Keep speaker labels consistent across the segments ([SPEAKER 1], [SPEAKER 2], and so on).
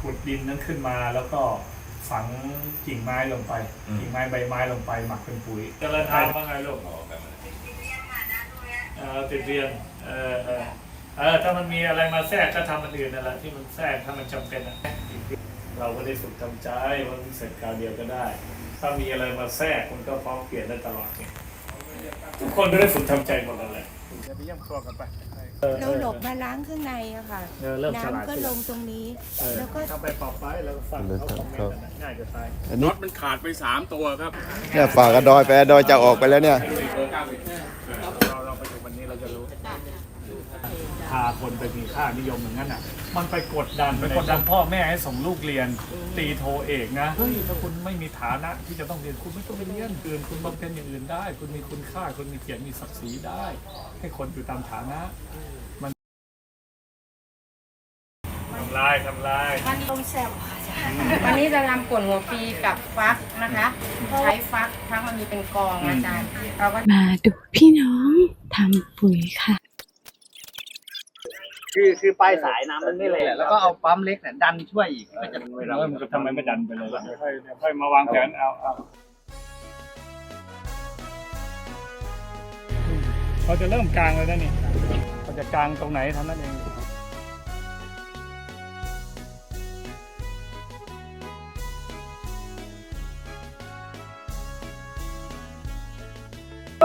[SPEAKER 1] ขุดดินนั้นขึ้นมาแล้วก็ฝังกิ่งไม้ลงไป
[SPEAKER 2] อืม
[SPEAKER 1] กิ่งไม้ใบไม้ลงไปหมักเป็นปุ๋ยกระทำว่าไงลูกเออติดเรียนเออเออเออถ้ามันมีอะไรมาแทรกก็ทำมันอื่นนั่นแหละที่มันแทรกถ้ามันจำเป็นอะเราก็ได้ฝึกทำใจมันเสร็จคราวเดียวก็ได้ ถ้ามีอะไรมาแทรกมันก็พร้อมเปลี่ยนได้ตลอดไงทุกคนก็ได้ฝึกทำใจหมดนั่นแหละจะไปเยี่ยมครัวกันไปออ
[SPEAKER 3] เราหลบมาล้างข้างในอะค่ะน้ำก็ลงตรงนี้ แล้วก็
[SPEAKER 1] ทำไปปรัไปแล้วก็ฝังเข้าไปง่ายจะตาย
[SPEAKER 4] น็
[SPEAKER 2] อตมันขาดไป 3 ตัวครับ
[SPEAKER 4] เนี่ยฝากกระดอยไปกระดอยจะออกไปแล้วเนี่ย
[SPEAKER 1] พาคนไปมีค่านิยมอย่างนั้นอะ มันไปกดดันไปกดดันพ่อแม่ให้ส่งลูกเรียนตีโทเอกนะเฮ้ยถ้าคุณไม่มีฐานะที่จะต้องเรียนคุณไม่ต้องไปเรียนอื่นคุณบำเพ็ญอย่างอื่นได้ คุณมีคุณค่าคุณมีเกียรติมีศักดิ์ศรีได้ ให้คนอยู่ตามฐานะ มันทำลายทำลาย
[SPEAKER 5] วันนี้ต้มแซ่บค่ะวันนี้จะทำป่นหัวปีกับฟักนะคะ ใช้ฟักทั้งมันมีเป็นกองอาจารย์เราก็
[SPEAKER 6] มาดูพี่น้องทำปุ๋ยค่ะ
[SPEAKER 7] คือคือปลายสายน้ำมันไม่แรงแล้วก็เอาปั๊มเล็กเนี่ยดันช่วยอีกก็จะ
[SPEAKER 1] เออมันก็ทำไมไม่ดันไปเลยล่ะค่อยค่อยมาวางแผนเอาเอาเขาจะเริ่มกลางเลยนะนี่เขาจะกลางตรงไหนเท่านั้นเอง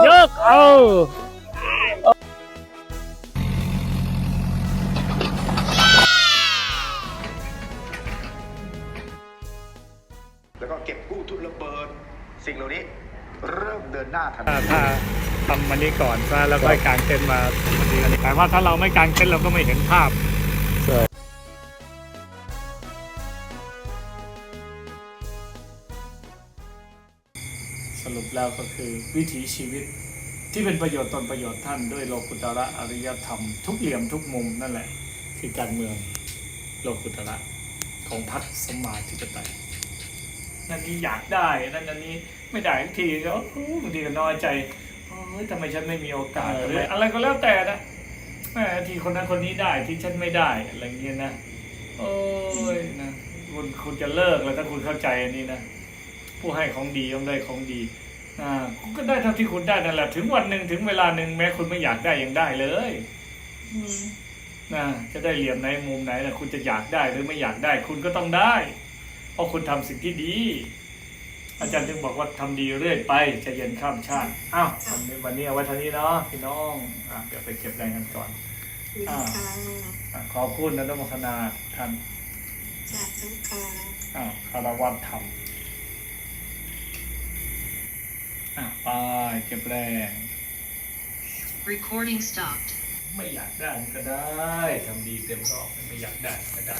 [SPEAKER 1] ยกเอา
[SPEAKER 8] สิ่งเหล่านี้เริ่มเดินหน้าทันที
[SPEAKER 1] ถ้าถ้าทำมันนี้ก่อนซะแล้วค่อยกางเต็นท์มามันดีกันแต่ว่าถ้าเราไม่กางเต็นท์เราก็ไม่เห็นภาพ
[SPEAKER 4] ใช่
[SPEAKER 1] สรุปแล้วก็คือวิถีชีวิตที่เป็นประโยชน์ตนประโยชน์ท่านด้วยโลกุตระอริยธรรมทุกเหลี่ยมทุกมุมนั่นแหละ คือการเมืองโลกุตระของพรรคสมมาธิปไตย นั่นนี้อยากได้นั่นอันนี้ไม่ได้ทันทีก็โอ้บางทีก็น้อยใจเฮ้ยทำไมฉันไม่มีโอกาสหรืออะไรก็แล้วแต่นะแหมทีคนนั้นคนนี้ได้ที่ฉันไม่ได้อะไรเงี้ยนะโอ้ยนะคุณคุณจะเลิกแล้วถ้าคุณเข้าใจอันนี้นะผู้ให้ของดีย่อมได้ของดีอ่าคุณก็ได้เท่าที่คุณได้นั่นแหละ ถึงวันหนึ่งถึงเวลาหนึ่งแม้คุณไม่อยากได้ยังได้เลยอืมนะจะได้เหลี่ยมไหนมุมไหนนะคุณจะอยากได้หรือไม่อยากได้ คุณก็ต้องได้ เพราะคุณทำสิ่งที่ดี อาจารย์จึงบอกว่าทำดีเรื่อยไปจะเย็นข้ามชาติอ้าววันนี้วันนี้เอาไว้เท่านี้เนาะพี่น้องอะเดี๋ยวไปเก็บแรงกันก่อนอ่าอะขอบคุณนะนโมทนาท่านอ้าวคารวัตธรรมอะไปเก็บแรง
[SPEAKER 9] Recording stopped.
[SPEAKER 1] ไม่อยากได้ก็ได้ทำดีเต็มรอบไม่อยากได้ก็ได้